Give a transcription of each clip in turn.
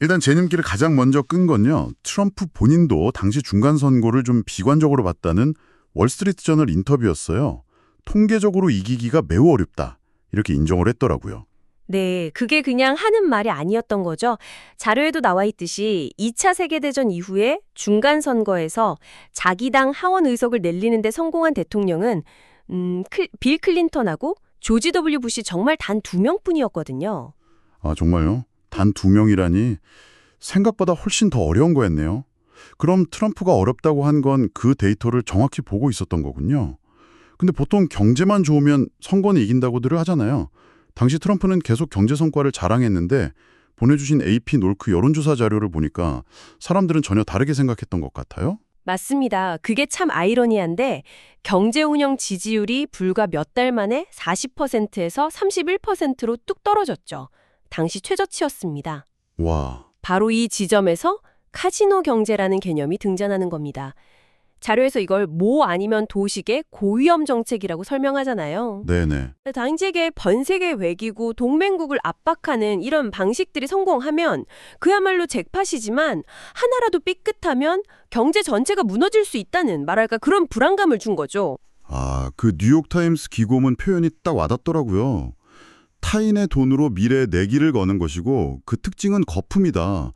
일단 재님기를 가장 먼저 끈 건요. 트럼프 본인도 당시 중간 선거를 좀 비관적으로 봤다는 월스트리트 저널 인터뷰였어요. 통계적으로 이기기가 매우 어렵다. 이렇게 인정을 했더라고요. 네, 그게 그냥 하는 말이 아니었던 거죠. 자료에도 나와 있듯이 2차 세계대전 이후에 중간 선거에서 자기 당 하원 의석을 늘리는데 성공한 대통령은 음, 클- 빌 클린턴하고 조지 W 부시 정말 단 두 명뿐이었거든요. 아, 정말요? 단 두 명이라니 생각보다 훨씬 더 어려운 거였네요. 그럼 트럼프가 어렵다고 한 건 그 데이터를 정확히 보고 있었던 거군요. 근데 보통 경제만 좋으면 선거는 이긴다고들 하잖아요. 당시 트럼프는 계속 경제 성과를 자랑했는데 보내주신 AP 놀크 여론조사 자료를 보니까 사람들은 전혀 다르게 생각했던 것 같아요. 맞습니다. 그게 참 아이러니한데 경제 운영 지지율이 불과 몇 달 만에 40%에서 31%로 뚝 떨어졌죠. 당시 최저치였습니다. 와, 바로 이 지점에서 카지노 경제라는 개념이 등장하는 겁니다. 자료에서 이걸 모 아니면 도식의 고위험 정책이라고 설명하잖아요. 네네. 당시에 번세계 외기구, 동맹국을 압박하는 이런 방식들이 성공하면 그야말로 잭팟이지만 하나라도 삐끗하면 경제 전체가 무너질 수 있다는 말할까 그런 불안감을 준 거죠. 아, 그 뉴욕타임스 기고문 표현이 딱 와닿더라고요. 타인의 돈으로 미래의 내기를 거는 것이고 그 특징은 거품이다.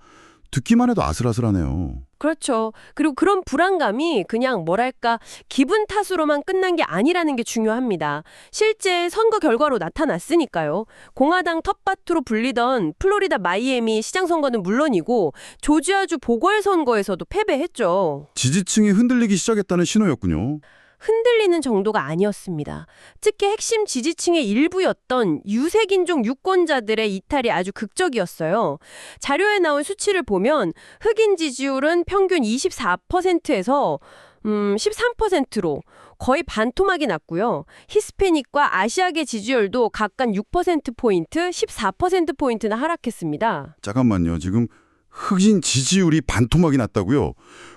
듣기만 해도 아슬아슬하네요. 그렇죠. 그리고 그런 불안감이 그냥 뭐랄까 기분 탓으로만 끝난 게 아니라는 게 중요합니다. 실제 선거 결과로 나타났으니까요. 공화당 텃밭으로 불리던 플로리다 마이애미 시장 선거는 물론이고 조지아주 보궐선거에서도 패배했죠. 지지층이 흔들리기 시작했다는 신호였군요. 흔들리는 정도가 아니었습니다. 특히 핵심 지지층의 일부였던 유색인종 유권자들의 이탈이 아주 극적이었어요. 자료에 나온 수치를 보면 흑인 지지율은 평균 24%에서 음, 13%로 거의 반토막이 났고요. 히스패닉과 아시아계 지지율도 각각 6%포인트, 14%포인트나 하락했습니다. 잠깐만요. 지금 흑인 지지율이 반토막이 났다고요?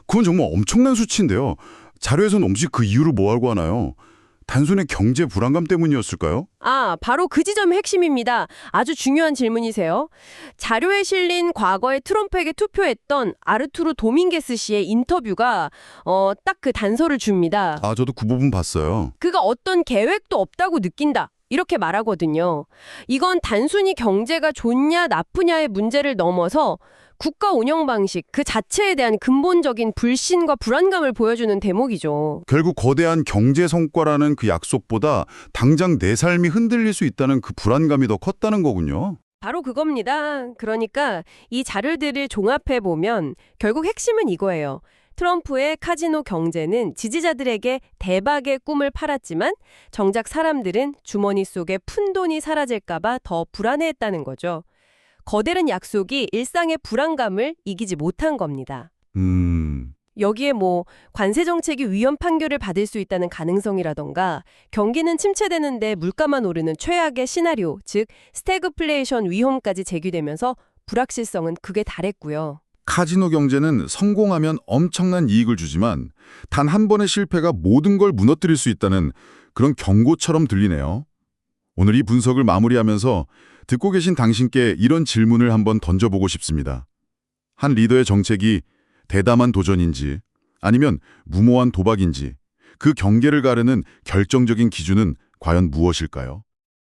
그건 정말 엄청난 수치인데요. 자료에서는 혹시 그 이유를 뭐 알고 하나요? 단순히 경제 불안감 때문이었을까요? 아, 바로 그 지점이 핵심입니다. 아주 중요한 질문이세요. 자료에 실린 과거에 트럼프에게 투표했던 아르투르 도밍게스 씨의 인터뷰가 어, 딱 그 단서를 줍니다. 아, 저도 그 부분 봤어요. 그가 어떤 계획도 없다고 느낀다. 이렇게 말하거든요. 이건 단순히 경제가 좋냐 나쁘냐의 문제를 넘어서 국가 운영 방식 그 자체에 대한 근본적인 불신과 불안감을 보여주는 대목이죠. 결국 거대한 경제 성과라는 그 약속보다 당장 내 삶이 흔들릴 수 있다는 그 불안감이 더 컸다는 거군요. 바로 그겁니다. 그러니까 이 자료들을 종합해 보면 결국 핵심은 이거예요. 트럼프의 카지노 경제는 지지자들에게 대박의 꿈을 팔았지만 정작 사람들은 주머니 속에 푼 돈이 사라질까 봐 더 불안해했다는 거죠. 거대한 약속이 일상의 불안감을 이기지 못한 겁니다. 음, 여기에 뭐 관세 정책이 위헌 판결을 받을 수 있다는 가능성이라던가 경기는 침체되는데 물가만 오르는 최악의 시나리오, 즉 스태그플레이션 위험까지 제기되면서 불확실성은 극에 달했고요. 카지노 경제는 성공하면 엄청난 이익을 주지만 단 한 번의 실패가 모든 걸 무너뜨릴 수 있다는 그런 경고처럼 들리네요. 오늘 이 분석을 마무리하면서 듣고 계신 당신께 이런 질문을 한번 던져보고 싶습니다. 한 리더의 정책이 대담한 도전인지 아니면 무모한 도박인지 그 경계를 가르는 결정적인 기준은 과연 무엇일까요?